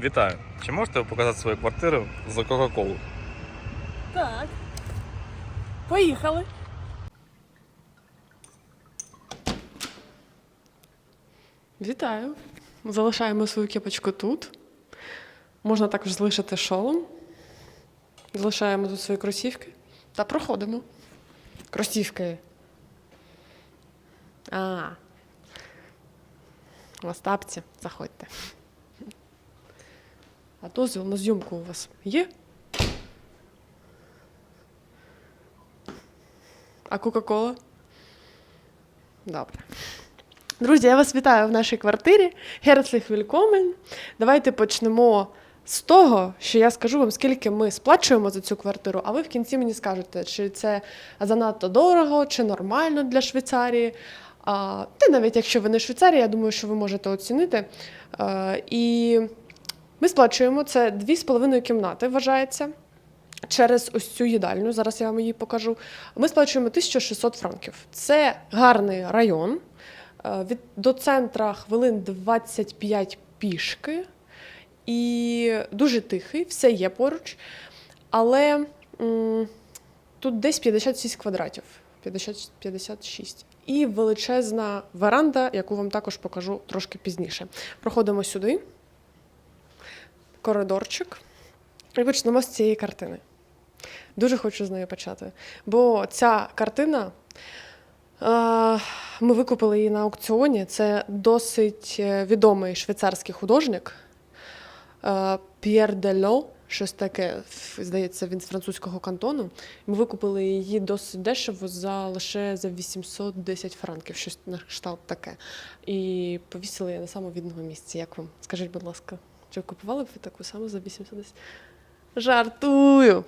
Вітаю. Чи можете ви показати свою квартиру за Кока-Колу? Так. Поїхали. Вітаю. Залишаємо свою кепочку тут. Можна також залишити шолом. Залишаємо тут свої кросівки та проходимо. Кросівки. А. У вас тапці, заходьте. А дозвіл на зйомку у вас є? А Кока-Кола? Добре. Друзі, я вас вітаю в нашій квартирі. Herzlich willkommen. Давайте почнемо з того, що я скажу вам, скільки ми сплачуємо за цю квартиру, а ви в кінці мені скажете, чи це занадто дорого, чи нормально для Швейцарії. Та навіть якщо ви не Швейцарія, я думаю, що ви можете оцінити. А, і ми сплачуємо це 2,5 кімнати, вважається через ось цю їдальню. Зараз я вам її покажу. Ми сплачуємо 1600 франків. Це гарний район. Е, Від до центра хвилин 25 пішки. І дуже тихий, все є поруч. Але м, тут десь 56 квадратів. 50, 56. І величезна веранда, яку вам також покажу трошки пізніше. Проходимо сюди, коридорчик. І почнемо з цієї картини. Дуже хочу з нею почати. Бо ця картина. е, Ми викупили її на аукціоні. Це досить е, відомий швейцарський художник е, П'єр Дельо, щось таке, здається, він з французького кантону. Ми викупили її досить дешево за лише за 810 франків, щось на кшталт таке. І повісили її на самовідному місці. Як вам? Скажіть, будь ласка, чи купували б ви таку саму за 810? Жартую.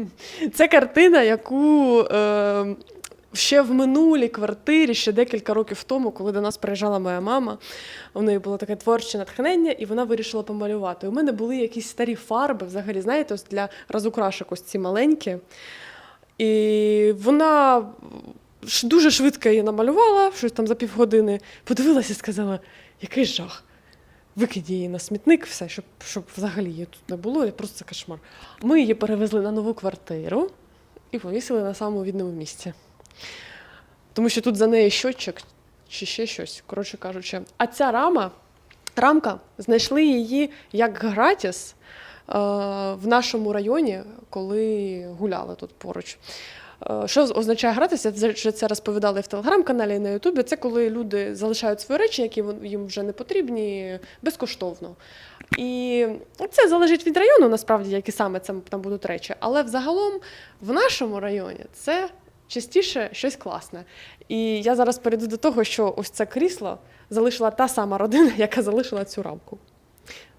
Це картина, яку е, ще в минулій квартирі, ще декілька років тому, коли до нас приїжджала моя мама, у неї було таке творче натхнення, і вона вирішила помалювати. У мене були якісь старі фарби, взагалі, знаєте, ось для розукрашок ось ці маленькі. І вона дуже швидко її намалювала, щось там за півгодини, подивилася і сказала, який жах. Викинь її на смітник, все, щоб, щоб взагалі її тут не було, просто кошмар. Ми її перевезли на нову квартиру і повісили на самому відному місці. Тому що тут за неї щотчик чи ще щось, коротше кажучи. А ця рама, рамка, знайшли її як гратіс е, в нашому районі, коли гуляли тут поруч. Е, Що означає гратися? Вже це розповідали в телеграм-каналі і на Ютубі. Це коли люди залишають свої речі, які їм вже не потрібні, безкоштовно. І це залежить від району, насправді, які саме це там будуть речі. Але взагалом в нашому районі це частіше щось класне. І я зараз перейду до того, що ось це крісло залишила та сама родина, яка залишила цю рамку.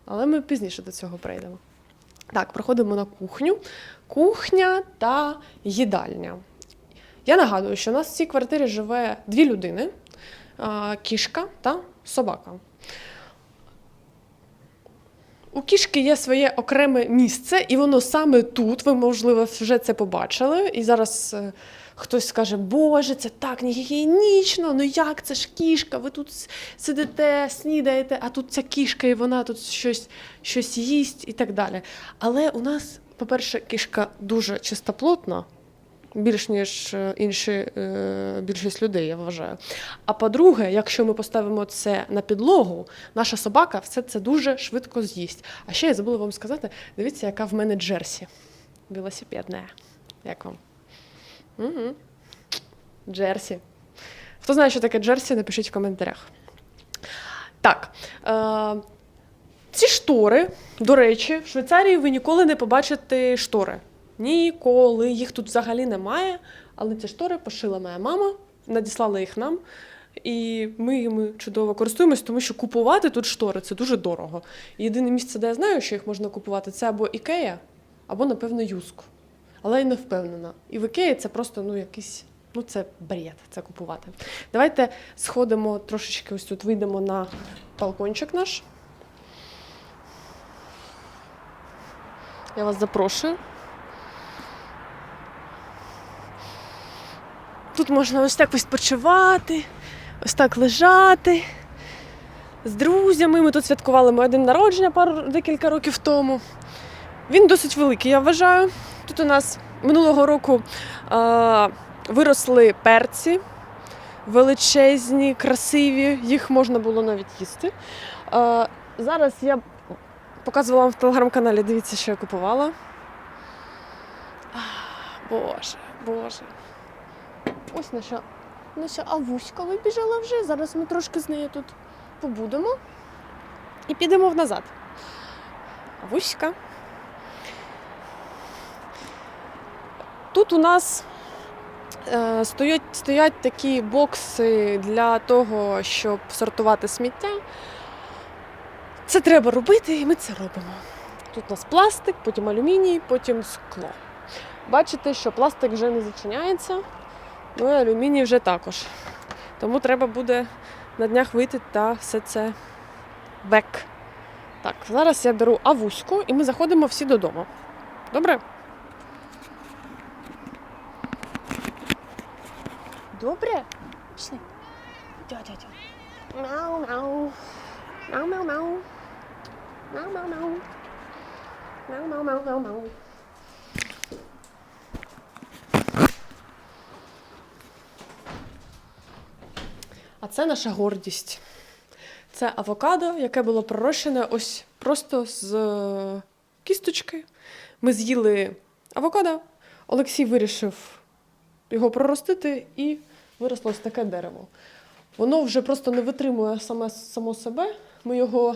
Але ми пізніше до цього прийдемо. Так, проходимо на кухню. Кухня та їдальня. Я нагадую, що у нас в цій квартирі живе дві людини: кішка та собака. У кішки є своє окреме місце, і воно саме тут. Ви, можливо, вже це побачили. І зараз е, хтось скаже: Боже, це так негігієнічно, ну як це ж кішка? Ви тут сидите, снідаєте, а тут ця кішка, і вона тут щось, щось їсть і так далі. Але у нас, по-перше, кішка дуже чистоплотна, більш ніж е, інші е, більшість людей, я вважаю. А по-друге, якщо ми поставимо це на підлогу, наша собака все це дуже швидко з'їсть. А ще я забула вам сказати: дивіться, яка в мене джерсі велосипедна. Як вам? Угу. Джерсі. Хто знає, що таке джерсі, напишіть в коментарях. Так. Е- ці штори, до речі, в Швейцарії ви ніколи не побачите штори. Ніколи. Їх тут взагалі немає. Але ці штори пошила моя мама, надіслала їх нам. І ми їми чудово користуємось, тому що купувати тут штори це дуже дорого. Єдине місце, де я знаю, що їх можна купувати, це або Ікея, або, напевно, Юск. Але я не впевнена. І в Ікеї це просто ну, якийсь. Ну, це бред, це купувати. Давайте сходимо трошечки ось тут, вийдемо на балкончик наш. Я вас запрошую. Тут можна ось так відпочивати, ось так лежати. з друзями. Ми тут святкували моє день народження пару декілька років тому. Він досить великий, я вважаю. Тут у нас минулого року е, виросли перці величезні, красиві, їх можна було навіть їсти. Е, зараз я показувала вам в телеграм-каналі, дивіться, що я купувала. Боже, боже. Ось наша, наша авуська вибіжала вже. Зараз ми трошки з нею тут побудемо і підемо назад. Авуська. Тут у нас е, стоять, стоять такі бокси для того, щоб сортувати сміття. Це треба робити, і ми це робимо. Тут у нас пластик, потім алюміній, потім скло. Бачите, що пластик вже не зачиняється, ну і алюміній вже також. Тому треба буде на днях вийти та все це век. Так, зараз я беру авуську і ми заходимо всі додому. Добре? Добре? Пішли. Дядя. Мяу-мяу. Мяу-мяу-мяу. Мяу-мяу-мяу. Мяу-мяу-мяу-мяу. А це наша гордість. Це авокадо, яке було пророщене ось просто з е, кісточки. Ми з'їли авокадо. Олексій вирішив його проростити і виросло ось таке дерево. Воно вже просто не витримує саме само себе. Ми його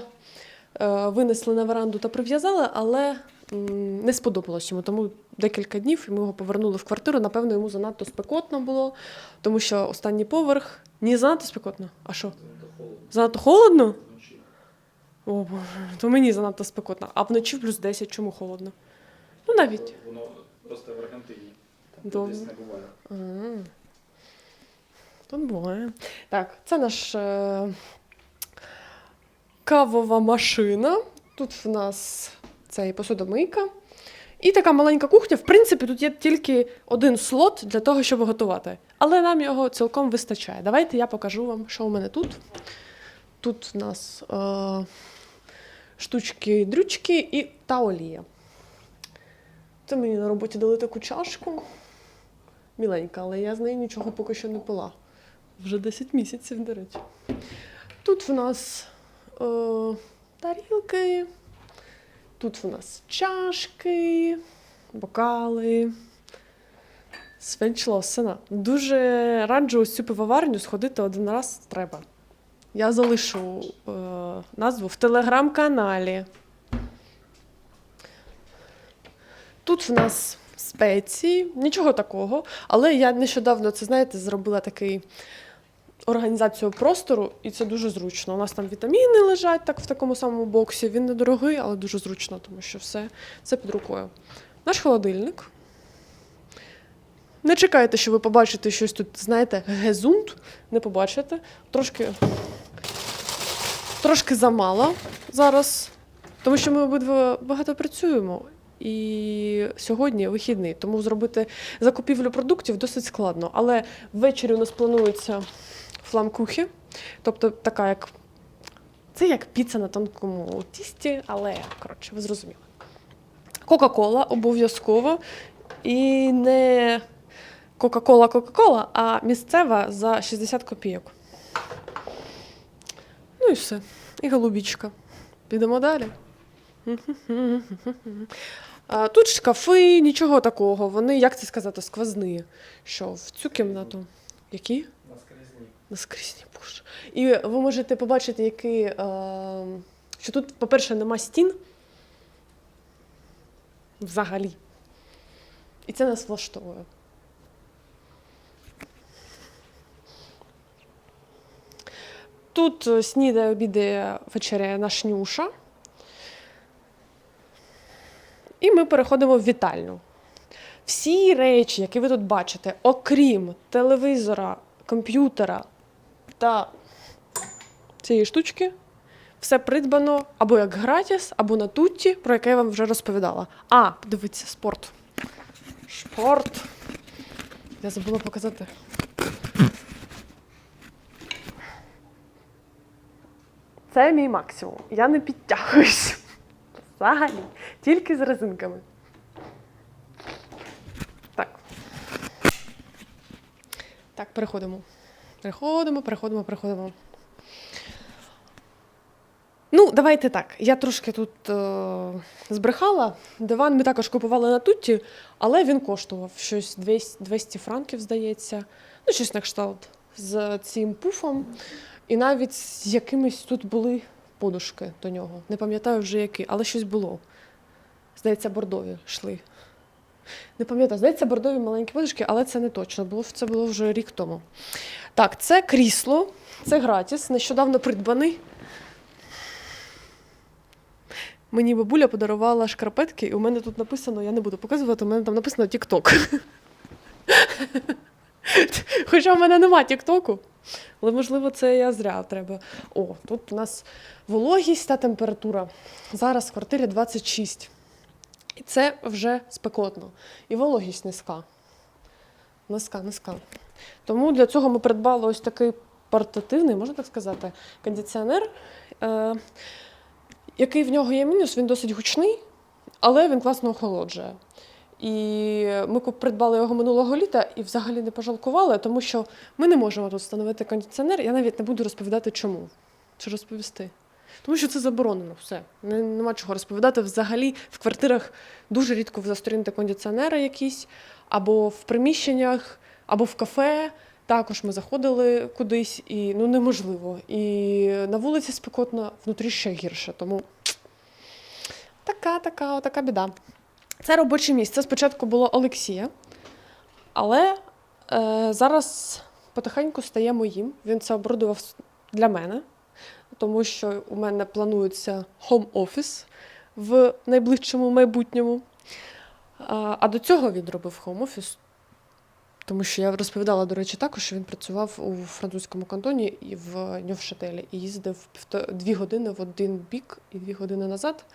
е, винесли на веранду та прив'язали, але м, не сподобалось йому. Тому декілька днів ми його повернули в квартиру. Напевно, йому занадто спекотно було, тому що останній поверх не занадто спекотно. А що? Занадто холодно? О боже, то мені занадто спекотно. А вночі плюс 10, чому холодно? Ну навіть. Воно просто в Аргентині. Там Добре. десь не буває. А, Тут буває. Так, це наш е, кавова машина. Тут в нас цей посудомийка. І така маленька кухня. В принципі, тут є тільки один слот для того, щоб готувати. Але нам його цілком вистачає. Давайте я покажу вам, що у мене тут. Тут у нас е, штучки, дрючки і та олія. Це мені на роботі дали таку чашку міленька, але я з нею нічого поки що не пила. Вже 10 місяців, до речі. Тут в нас е, тарілки, тут в нас чашки, бокали. Свенчлосина. Дуже раджу ось цю пивоварню сходити один раз треба. Я залишу е, назву в телеграм-каналі. Тут в нас спеції, нічого такого. Але я нещодавно це, знаєте, зробила такий організацію простору, і це дуже зручно. У нас там вітаміни лежать так в такому самому боксі. Він недорогий, але дуже зручно, тому що все це під рукою. Наш холодильник. Не чекайте, що ви побачите щось тут, знаєте, гезунт. Не побачите. Трошки, трошки замало зараз, тому що ми обидва багато працюємо. І сьогодні вихідний, тому зробити закупівлю продуктів досить складно. Але ввечері у нас планується фламкухи, тобто така як. Це як піца на тонкому тісті, але коротше, ви зрозуміли. Кока-кола обов'язково. І не Кока-кола, Кока-кола, а місцева за 60 копійок. Ну і все. І голубічка. Підемо далі. Тут шкафи, нічого такого. Вони, як це сказати, сквозні. Що в цю кімнату? Які? Наскрізні. Боже. І ви можете побачити, який, е, що тут, по-перше, нема стін. Взагалі. І це нас влаштовує. Тут е, снідає, обідає, вечеряє наш нюша. І ми переходимо в вітальню. Всі речі, які ви тут бачите, окрім телевізора, комп'ютера та цієї штучки, все придбано або як гратіс, або на тутті, про яке я вам вже розповідала. А, дивіться, спорт. Спорт. Я забула показати. Це мій максимум. Я не підтягуюсь. Взагалі. Тільки з резинками. Так. Так, переходимо. Переходимо, переходимо, переходимо. Ну, давайте так. Я трошки тут е, збрехала. Диван ми також купували на Тутті, але він коштував щось 200, 200 франків, здається. Ну, щось на кшталт з цим пуфом. І навіть з якимись тут були подушки до нього. Не пам'ятаю вже які, але щось було. Здається, бордові йшли. Не пам'ятаю, здається, бордові маленькі подушки, але це не точно. Було, це було вже рік тому. Так, це крісло, це гратіс, нещодавно придбаний. Мені бабуля подарувала шкарпетки, і у мене тут написано, я не буду показувати, у мене там написано TikTok. Хоча в мене нема Тіктоку. Але, можливо, це я зря треба. О, тут у нас вологість та температура. Зараз в квартирі 26. І це вже спекотно. І вологість низька. Низька, низька. Тому для цього ми придбали ось такий портативний, можна так сказати, кондиціонер. Е- який в нього є мінус, він досить гучний, але він класно охолоджує. І ми придбали його минулого літа і взагалі не пожалкували, тому що ми не можемо тут встановити кондиціонер. Я навіть не буду розповідати, чому. Чи розповісти? Тому що це заборонено все. Нема чого розповідати. Взагалі в квартирах дуже рідко ви зустрінете кондиціонери якісь, або в приміщеннях, або в кафе. Також ми заходили кудись, і ну неможливо. І на вулиці спекотно, внутрі ще гірше. Тому така, така, така біда. Це робоче місце. Спочатку було Олексія, але е, зараз потихеньку стає моїм. Він це оборудував для мене, тому що у мене планується хом-офіс в найближчому майбутньому. А до цього він робив хом-офіс тому що я розповідала, до речі, також, що він працював у французькому кантоні і в Ньовшателі і їздив дві години в один бік і дві години назад,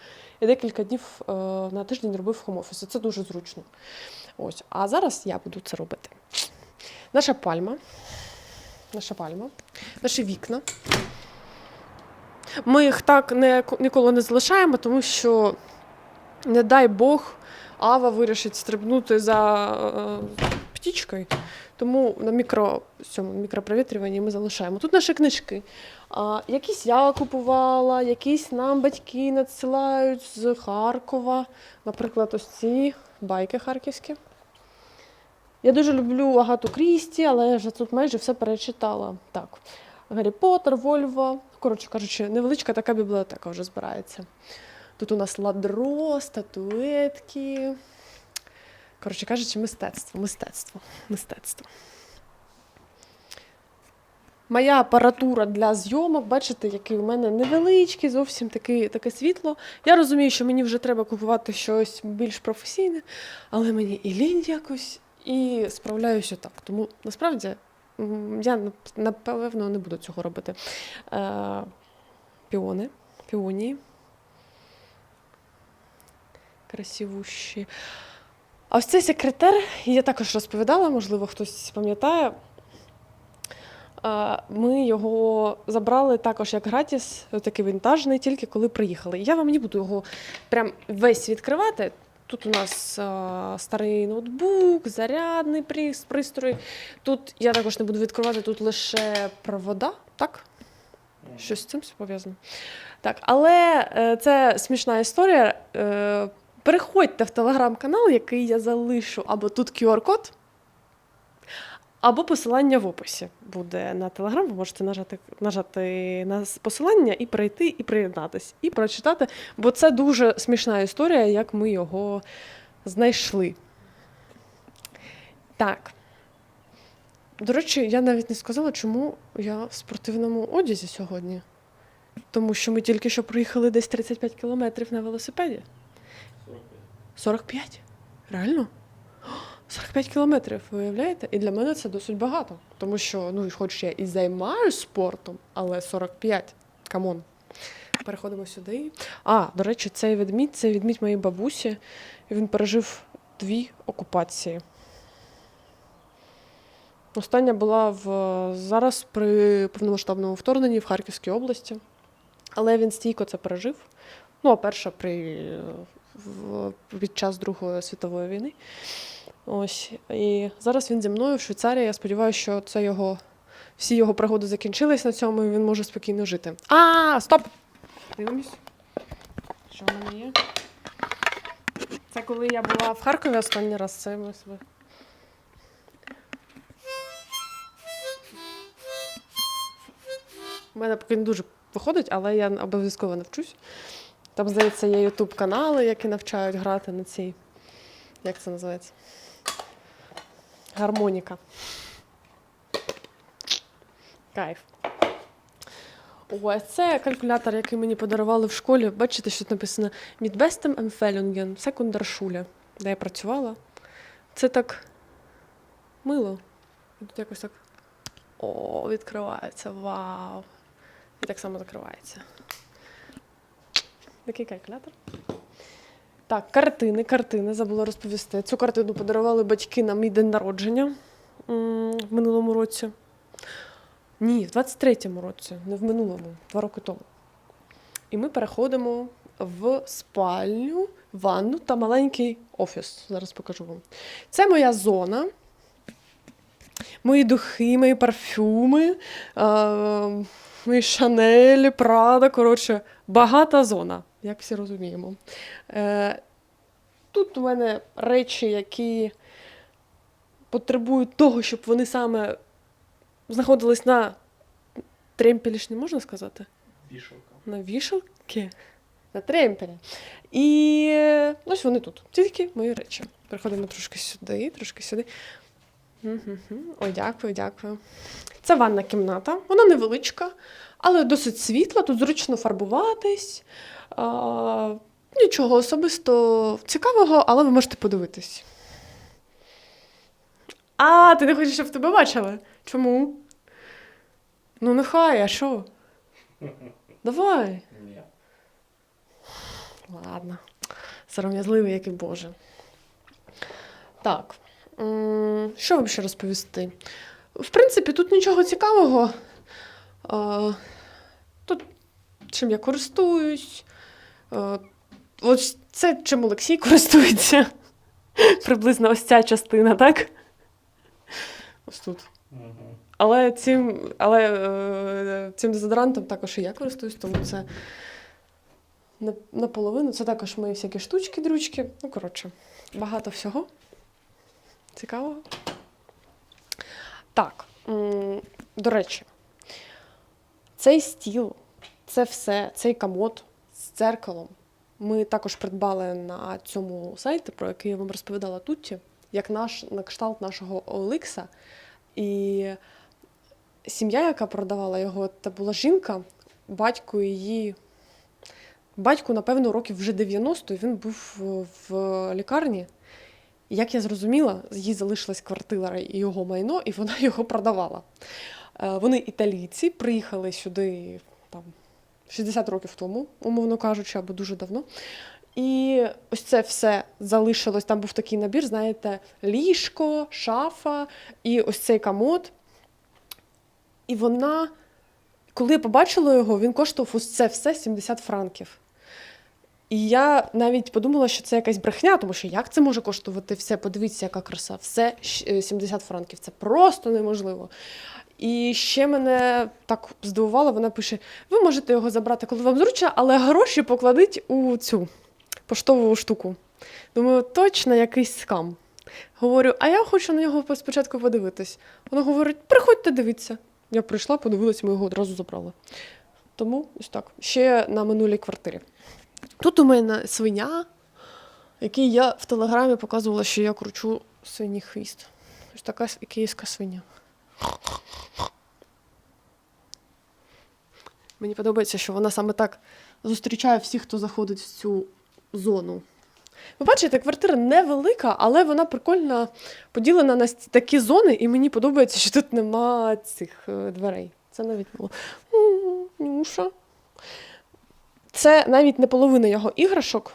і декілька днів е, на тиждень робив хом-офіс. Це дуже зручно. Ось. А зараз я буду це робити. Наша пальма. Наша пальма, наші вікна. Ми їх так не, ніколи не залишаємо, тому що, не дай Бог, Ава вирішить стрибнути за е, птічкою. Тому на мікро, цьому, мікропровітрюванні ми залишаємо. Тут наші книжки. А, якісь я купувала, якісь нам батьки надсилають з Харкова. Наприклад, ось ці байки харківські. Я дуже люблю Агату Крісті, але я вже тут майже все перечитала. Так, Гаррі Поттер, Вольво. Коротше кажучи, невеличка така бібліотека вже збирається. Тут у нас ладро, статуетки. Коротше кажучи, мистецтво, мистецтво, мистецтво. Моя апаратура для зйомок, бачите, який у мене невеличкий, зовсім такий, таке світло. Я розумію, що мені вже треба купувати щось більш професійне, але мені і лінь якось, і справляюся так. Тому насправді я напевно не буду цього робити. Е, піони, піонії. Красивущі. А ось цей секретар, я також розповідала, можливо, хтось пам'ятає. Ми його забрали також як гратіс, такий вінтажний, тільки коли приїхали. Я вам не буду його прям весь відкривати. Тут у нас а, старий ноутбук, зарядний прис- пристрій. Тут я також не буду відкривати, тут лише провода, так? Щось з цим все пов'язано. Так, але е, це смішна історія. Е, переходьте в телеграм-канал, який я залишу, або тут QR-код, або посилання в описі буде на телеграм. Ви можете нажати, нажати на посилання і перейти, і приєднатись, і прочитати, бо це дуже смішна історія, як ми його знайшли. Так. До речі, я навіть не сказала, чому я в спортивному одязі сьогодні. Тому що ми тільки що проїхали десь 35 кілометрів на велосипеді. 45? Реально? 45 кілометрів, уявляєте? І для мене це досить багато. Тому що, ну, хоч я і займаюся спортом, але 45. Камон. Переходимо сюди. А, до речі, цей ведмідь це ведмідь моєї бабусі. Він пережив дві окупації. Остання була в зараз при повномасштабному вторгненні в Харківській області. Але він стійко це пережив. Ну, а перша при, під час Другої світової війни. Ось. І зараз він зі мною в Швейцарії. Я сподіваюся, що це його, всі його пригоди закінчились на цьому, і він може спокійно жити. А, стоп! Дивимось. Що в мене є? Це коли я була в Харкові останній раз, це ми себе. У мене поки не дуже виходить, але я обов'язково навчусь. Там, здається, є ютуб канали, які навчають грати на цій. Як це називається? Гармоніка. Кайф. Ось це калькулятор, який мені подарували в школі. Бачите, що тут написано Mit bestem секундаршуля, де я працювала. Це так мило. Тут якось так. О, відкривається. Вау! І так само закривається. Такий калькулятор. Так, картини, картини, забула розповісти. Цю картину подарували батьки на мій день народження в минулому році. Ні, в 23-му році, не в минулому, два роки тому. І ми переходимо в спальню, ванну та маленький офіс. Зараз покажу вам. Це моя зона. Мої духи, мої парфюми, мої шанелі, Прада. Коротше, багата зона, як всі розуміємо. Е, тут у мене речі, які потребують того, щоб вони саме знаходились на тремпелі, не можна сказати? Вішалка. На вішалки? На тремпелі. І е, ось вони тут. Тільки мої речі. Переходимо трошки сюди, трошки сюди. Ой, дякую, дякую. Це ванна кімната. Вона невеличка, але досить світла, тут зручно фарбуватись. А, нічого особисто цікавого, але ви можете подивитись. А, ти не хочеш, щоб тебе бачили? Чому? Ну, нехай, а що? Давай. Ні. Ладно. Сором'язливий, як і Боже. Так. Що вам ще розповісти? В принципі, тут нічого цікавого. Тут чим я користуюсь. Ось це чим Олексій користується. Приблизно ось ця частина, так? Ось тут. Але цим, але, е, цим дезодорантом також і я користуюсь, тому це наполовину. Це також мої всякі штучки, дрючки. Ну, коротше, багато всього. Цікавого. Так, до речі, цей стіл, це все, цей комод з дзеркалом. Ми також придбали на цьому сайті, про який я вам розповідала тут, як наш на кшталт нашого Олекса. І сім'я, яка продавала його, це була жінка, батько її. Батьку, напевно, років вже 90, і він був в лікарні. Як я зрозуміла, їй залишилась квартира і його майно, і вона його продавала. Е, Вони італійці, приїхали сюди там, 60 років тому, умовно кажучи, або дуже давно. І ось це все залишилось. Там був такий набір, знаєте, ліжко, шафа і ось цей комод. І вона, коли я побачила його, він коштував ось це все 70 франків. І я навіть подумала, що це якась брехня, тому що як це може коштувати все? Подивіться, яка краса, все щ- е, 70 франків. Це просто неможливо. І ще мене так здивувало, вона пише: ви можете його забрати, коли вам зручно, але гроші покладіть у цю поштову штуку. Думаю, точно якийсь скам. Говорю, а я хочу на нього спочатку подивитись. Вона говорить: приходьте, дивіться. Я прийшла, подивилась, ми його одразу забрали. Тому ось так. Ще на минулій квартирі. Тут у мене свиня, який я в телеграмі показувала, що я кручу свині хвіст. Ось така київська свиня. Мені подобається, що вона саме так зустрічає всіх, хто заходить в цю зону. Ви бачите, квартира невелика, але вона прикольно поділена на такі зони, і мені подобається, що тут нема цих е, дверей. Це навіть було. Нюша. Це навіть не половина його іграшок.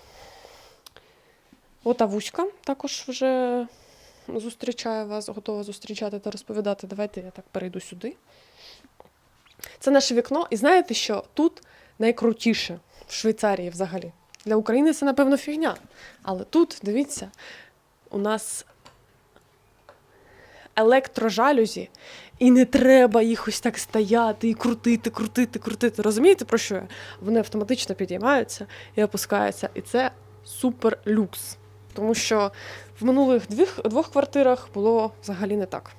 Ота вузька також вже зустрічає вас, готова зустрічати та розповідати. Давайте я так перейду сюди. Це наше вікно. І знаєте що? Тут найкрутіше в Швейцарії взагалі. Для України це, напевно, фігня. Але тут, дивіться, у нас електрожалюзі, і не треба їх ось так стояти і крутити, крутити, крутити. Розумієте, про що я? Вони автоматично підіймаються і опускаються. І це супер люкс. Тому що в минулих двох, двох квартирах було взагалі не так.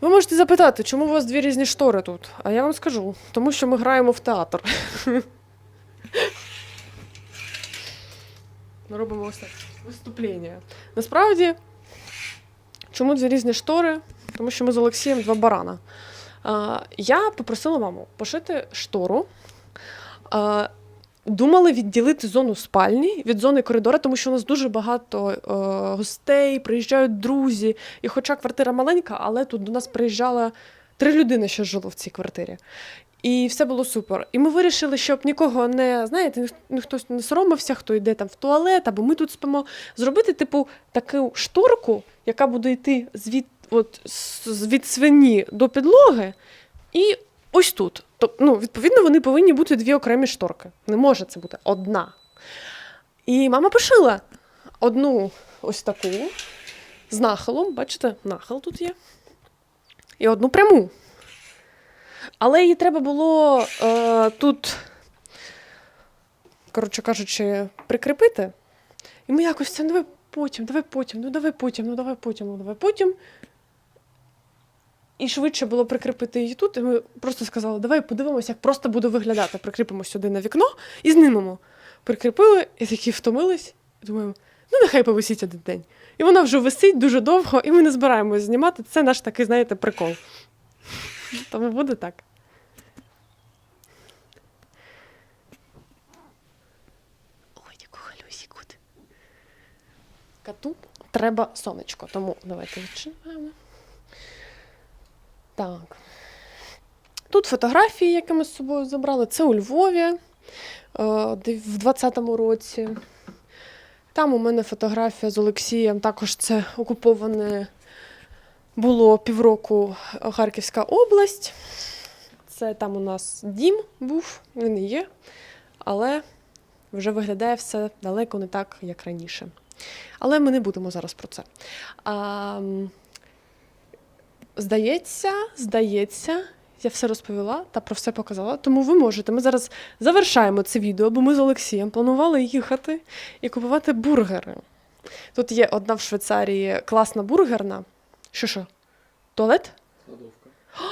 Ви можете запитати, чому у вас дві різні штори тут? А я вам скажу, тому що ми граємо в театр. Ми робимо ось так виступлення. Насправді, чому дві різні штори? Тому що ми з Олексієм два барана. Я попросила маму пошити штору. Думали відділити зону спальні від зони коридора, тому що у нас дуже багато е, гостей, приїжджають друзі. І хоча квартира маленька, але тут до нас приїжджало три людини, що жило в цій квартирі. І все було супер. І ми вирішили, щоб нікого не знаєте, ніхто не соромився, хто йде там в туалет, або ми тут спимо. Зробити, типу, таку шторку, яка буде йти звід, от, від свині до підлоги, і ось тут. Тобто, ну, відповідно, вони повинні бути дві окремі шторки. Не може це бути одна. І мама пошила одну ось таку з нахилом. Бачите, нахил тут є. І одну пряму. Але її треба було е, тут, коротше кажучи, прикріпити. І ми якось це, ну давай потім, давай потім, ну давай потім, ну давай потім, ну давай потім. І швидше було прикріпити її тут, і ми просто сказали, давай подивимося, як просто буде виглядати. Прикріпимо сюди на вікно і знімемо. Прикріпили і такі втомились. І думаємо, ну нехай повисіть один день. І вона вже висить дуже довго, і ми не збираємось знімати. Це наш такий, знаєте, прикол. Тому буде так. Ой, яку халюсі кут. Коту треба сонечко, тому давайте відчинаємо. Так. Тут фотографії, які ми з собою забрали. Це у Львові е, в 20-му році. Там у мене фотографія з Олексієм. Також це окуповане було півроку Харківська область. Це там у нас дім був, він і є, але вже виглядає все далеко не так, як раніше. Але ми не будемо зараз про це. А, здається, здається, я все розповіла та про все показала. Тому ви можете. Ми зараз завершаємо це відео, бо ми з Олексієм планували їхати і купувати бургери. Тут є одна в Швейцарії класна бургерна. Що що? Туалет? Кладовка.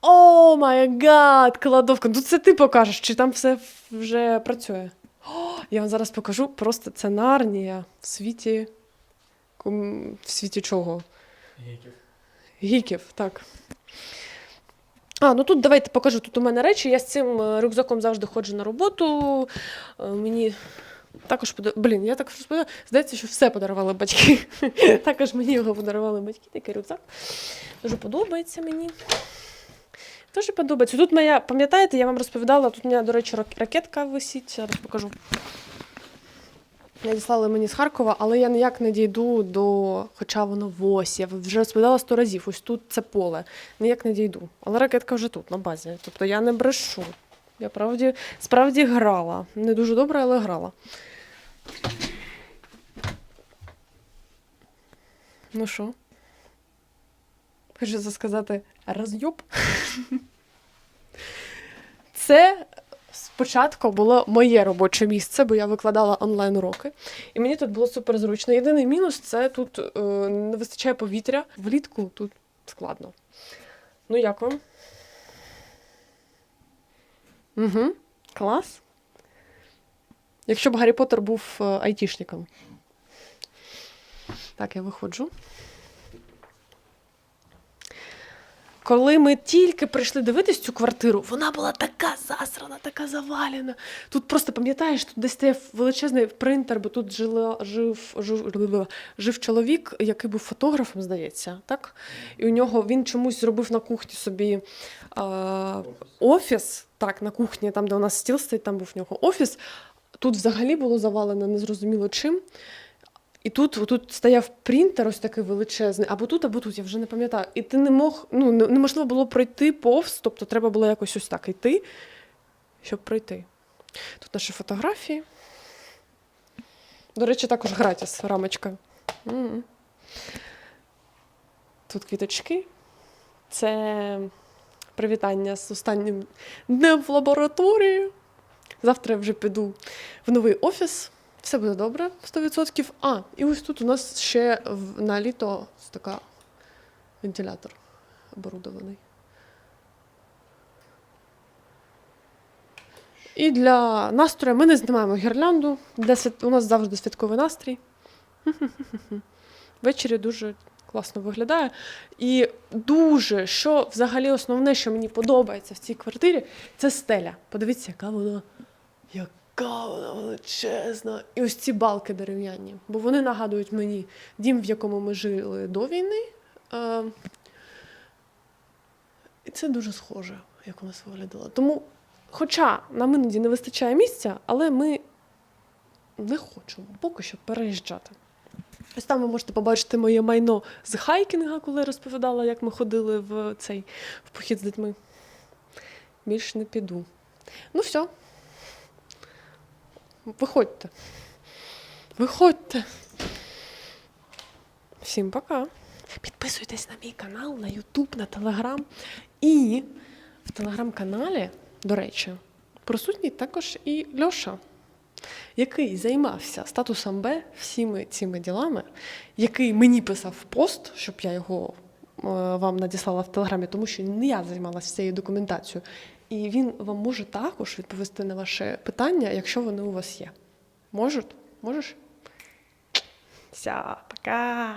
О май гад, кладовка. Ну це ти покажеш, чи там все вже працює. О, я вам зараз покажу. Просто це нарнія в світі. В світі чого? Гіків. Гіків, так. А, ну тут давайте покажу. Тут у мене речі. Я з цим е, рюкзаком завжди ходжу на роботу. Е, Мені також пода... Блін, я також розповідаю. Здається, що все подарували батьки. також мені його подарували батьки, такий рюкзак. Дуже подобається мені. Дуже подобається. Тут моя, пам'ятаєте, я вам розповідала, тут у мене, до речі, рак- ракетка висить. Зараз покажу. Надіслали мені з Харкова, але я ніяк не дійду до, хоча воно ось, я вже розповідала сто разів, ось тут це поле. Ніяк не дійду. Але ракетка вже тут, на базі. Тобто я не брешу. Я правді, справді грала. Не дуже добре, але грала. Ну що? Хочеться сказати розйоб. Це спочатку було моє робоче місце, бо я викладала онлайн уроки. І мені тут було супер зручно. Єдиний мінус це тут е, не вистачає повітря. Влітку тут складно. Ну, як вам? Угу. Клас. Якщо б Гаррі Поттер був е, айтішником. Так, я виходжу. Коли ми тільки прийшли дивитись цю квартиру, вона була така засрана, така завалена. Тут просто пам'ятаєш, тут десь стояв величезний принтер, бо тут жила, жив, жив, жив чоловік, який був фотографом, здається, так? І у нього він чомусь зробив на кухні собі а, офіс. Так, на кухні, там, де у нас стіл стоїть, там був в нього офіс. Тут взагалі було завалено незрозуміло чим. І тут, тут стояв принтер ось такий величезний, або тут, або тут, я вже не пам'ятаю. І ти не мог, ну, неможливо було пройти повз, тобто треба було якось ось так йти, щоб пройти. Тут наші фотографії. До речі, також гратіс рамочка. Тут квіточки. Це привітання з останнім днем в лабораторії. Завтра я вже піду в новий офіс. Все буде добре, 100%. А, і ось тут у нас ще на літо така вентилятор оборудований. І для настрою ми не знімаємо гірлянду. Для свят... У нас завжди святковий настрій. Ввечері дуже класно виглядає. І дуже, що взагалі основне, що мені подобається в цій квартирі, це стеля. Подивіться, яка вона, яка вона величезна. І ось ці балки дерев'яні, бо вони нагадують мені дім, в якому ми жили до війни. Е, і це дуже схоже, як у нас виглядало. Тому, хоча нам іноді не вистачає місця, але ми не хочемо поки що переїжджати. Ось там ви можете побачити моє майно з хайкінга, коли я розповідала, як ми ходили в цей в похід з дітьми. Більше не піду. Ну все. Виходьте. Виходьте. Всім пока. Підписуйтесь на мій канал, на YouTube, на Telegram. І в телеграм-каналі, до речі, присутній також і Льоша, який займався статусом Б всіми цими ділами, який мені писав пост, щоб я його е, вам надіслала в телеграмі, тому що не я займалася цією документацією. І він вам може також відповісти на ваше питання, якщо вони у вас є. Можуть? Можеш? Все, пока.